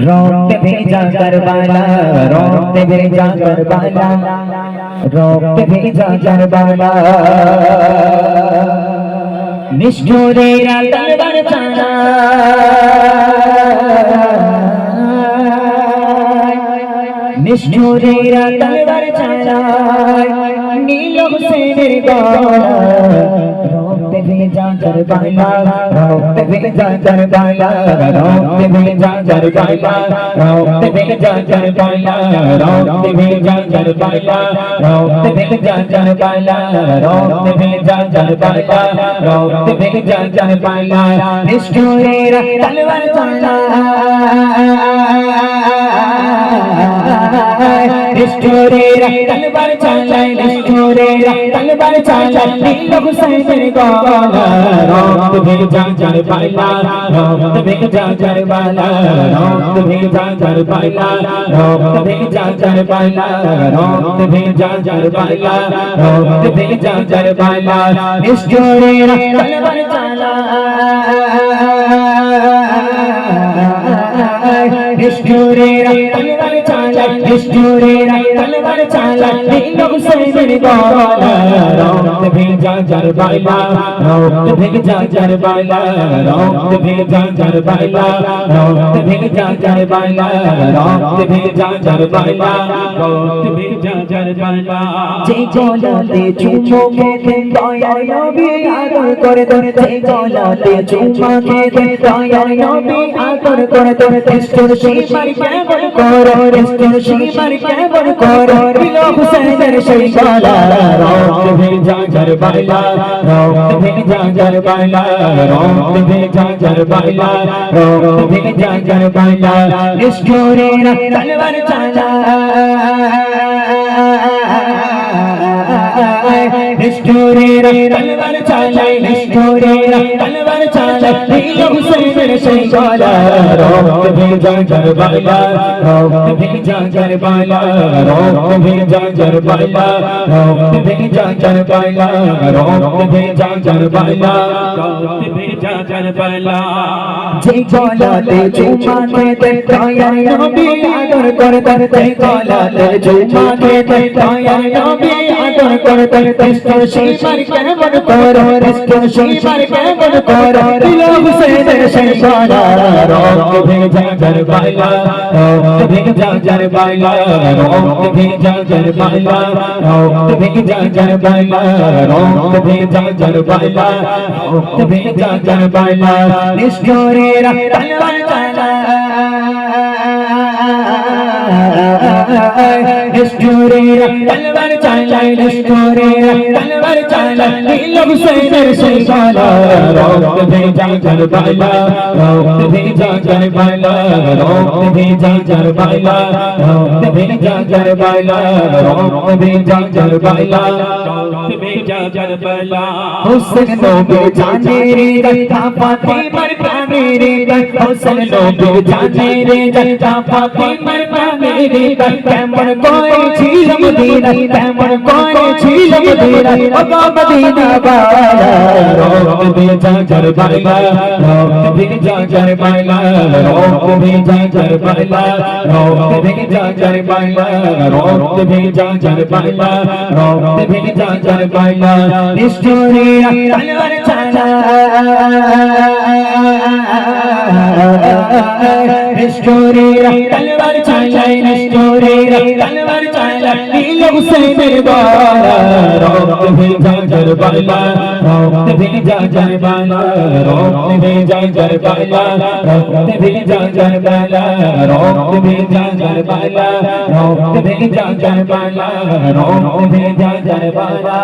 রক্তে ভেজা কারবালা, রক্তে ভেজা কারবালা, রক্তে ভেজা কারবালা। নিষ্ঠুরেরা তলবার চালা নিষ্ঠুরেরা তলবার চালায় নীল হোসেনের গলা জার বাংলা, রক্তে ভেজা জার বাংলা, রক্তে ভেজা জার বাংলা, রক্তে ভেজা জার বাংলা, রক্তে ভেজা জার বাংলা, রক্তে ভেজা জার বাংলা, রক্তে ভেজা জার বাংলা, রক্তে ভেজা জার বাংলা। নিষ্ঠুরের তলোয়ার চালা निष्ठुरे रक्तल बर चाल निष्ठुरे रक्तल बर चाल नील हुसैन को रोम तुम्हें जाजर बाला रोम तुम्हें जाजर बाला रोम तुम्हें जाजर बाला रोम तुम्हें जाजर बाला रोम तुम्हें जाजर बाला रोम तुम्हें जाजर बाला निष्ठुरे रक्तल बर चाल নিষ্ঠুরেরা তলবার চালায় নিষ্ঠুরেরা তলবার চালায় নীল হুসাইনের গলা রক্ত ভেজা রক্ত ভেজা কারবালা রক্ত ভেজা রক্ত ভেজা কারবালা রক্ত ভেজা কারবালা রক্ত ভেজা কারবালা যে গলাতে চুমো খেতে দয়ার নবী আদর করে ধরে যে গলাতে চুমা খেতে আদর করে তোর টেস্টের সেই পরিচয় বল কর টেস্টের সেই পরিচয় বল কর বিলো হুসেনের সেই বালা রক্ত ভেজা জর বাইলা রক্ত ভেজা জর বাইলা রক্ত ভেজা জর বাইলা রক্ত ভেজা জর বাইলা নিষ্ঠুরের তলবার চালা চালায় নিষ্ঠুরেরা তলবার চালায় নিষ্ঠুরেরা তলবার চালায় নীল হুসেনের সেই গলা রক্ত ভেজা কারবালা রক্ত ভেজা কারবালা রক্ত ভেজা কারবালা রক্ত ভেজা কারবালা রক্ত ভেজা কারবালা রক্ত ভেজা কারবালা যে গলাতে চুমা খেতে দয়ার নবী मन कर तन कृष्ण श्री मन कर मन कर कृष्ण श्री मन कर मन कर दिलो हुसैन श्री बाला रोक भें जंजर बाला रोक भें जंजर बाला रोक भें जंजर बाला रोक भें जंजर बाला रोक भें जंजर बाला रोक भें जंजर बाला निष्ठोरे रहा लश्कोरेरा तलवार चाला लश्कोरेरा तलवार चाला नीलों से दर से साला रौक्त भेजा करबाला रौक्त भेजा करबाला रौक्त भेजा करबाला रौक्त भेजा करबाला रौक्त भेजा करबाला रौक्त भेजा करबाला हुस्न नो बेजाने रे दत्ता पाते मर पाने रे दत्ता हुस्न नो बेजाने रे दत्ता पाते मर पाने মেরে তেমন কয় ছিল মদিনা তেমন কয় ছিল মদিনা বাবা মদিনা বাবা রক্ত ভেজা জর বাইলা রক্ত ভেজা জর বাইলা রক্ত ভেজা জর বাইলা রক্ত ভেজা জর বাইলা রক্ত ভেজা জর বাইলা রক্ত ভেজা জর বাইলা নিশ্চয় তলবার চালা নিশ্চয় তলবার করে তলবার চালাকি লোক সে দরবারা রক্ত ভেজা দরবারা রক্ত ভেজা দরবারা রক্ত ভেজা দরবারা রক্ত ভেজা দরবারা রক্ত ভেজা দরবারা রক্ত ভেজা দরবারা রক্ত ভেজা দরবারা